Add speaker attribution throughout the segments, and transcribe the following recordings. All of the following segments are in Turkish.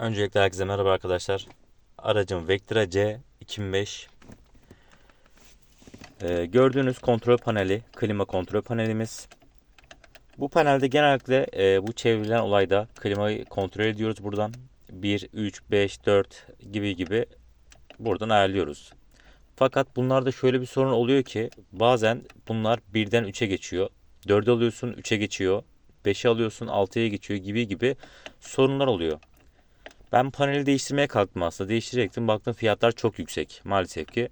Speaker 1: Öncelikle herkese merhaba arkadaşlar. Aracım Vectra C 2005. Ee, gördüğünüz kontrol paneli, klima kontrol panelimiz. Bu panelde genellikle e, bu çevrilen olayda klimayı kontrol ediyoruz buradan. 1, 3, 5, 4 gibi gibi buradan ayarlıyoruz. Fakat bunlarda şöyle bir sorun oluyor ki bazen bunlar birden 3'e geçiyor. 4'e alıyorsun 3'e geçiyor. 5'e alıyorsun 6'ya geçiyor gibi gibi sorunlar oluyor. Ben paneli değiştirmeye kalktım aslında. Değiştirecektim. Baktım fiyatlar çok yüksek. Maalesef ki.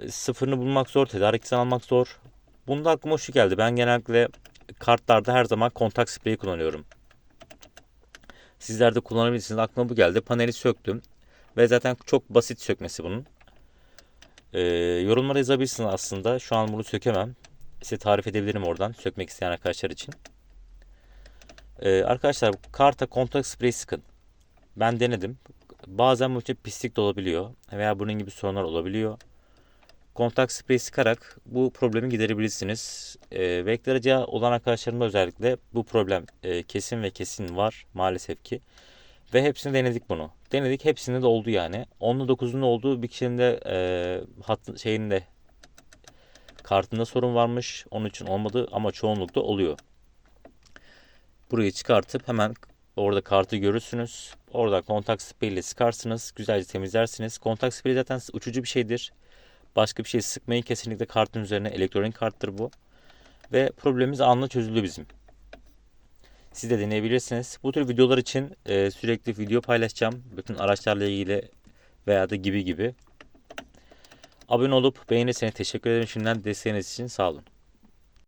Speaker 1: E, Sıfırını bulmak zor. Tedarikçiden almak zor. Bunda aklıma şu geldi. Ben genellikle kartlarda her zaman kontak spreyi kullanıyorum. Sizler de kullanabilirsiniz. Aklıma bu geldi. Paneli söktüm. Ve zaten çok basit sökmesi bunun. Ee, yorumlara yazabilirsiniz aslında. Şu an bunu sökemem. Size tarif edebilirim oradan. Sökmek isteyen arkadaşlar için. Ee, arkadaşlar karta kontak spreyi sıkın. Ben denedim. Bazen bu için pislik de olabiliyor veya bunun gibi sorunlar olabiliyor. Kontak spreyi sıkarak bu problemi giderebilirsiniz. E, Vectra'ca olan arkadaşlarımda özellikle bu problem e, kesin ve kesin var maalesef ki. Ve hepsini denedik bunu. Denedik hepsinde de oldu yani. 10'da 9'unda olduğu bir kişinin de e, hat, şeyinde kartında sorun varmış. Onun için olmadı ama çoğunlukta oluyor. Burayı çıkartıp hemen Orada kartı görürsünüz. Orada kontak spreyi ile sıkarsınız. Güzelce temizlersiniz. Kontak spreyi zaten uçucu bir şeydir. Başka bir şey sıkmayın. Kesinlikle kartın üzerine elektronik karttır bu. Ve problemimiz anla çözüldü bizim. Siz de deneyebilirsiniz. Bu tür videolar için e, sürekli video paylaşacağım. Bütün araçlarla ilgili veya da gibi gibi. Abone olup beğenirseniz teşekkür ederim. Şimdiden desteğiniz için sağ olun.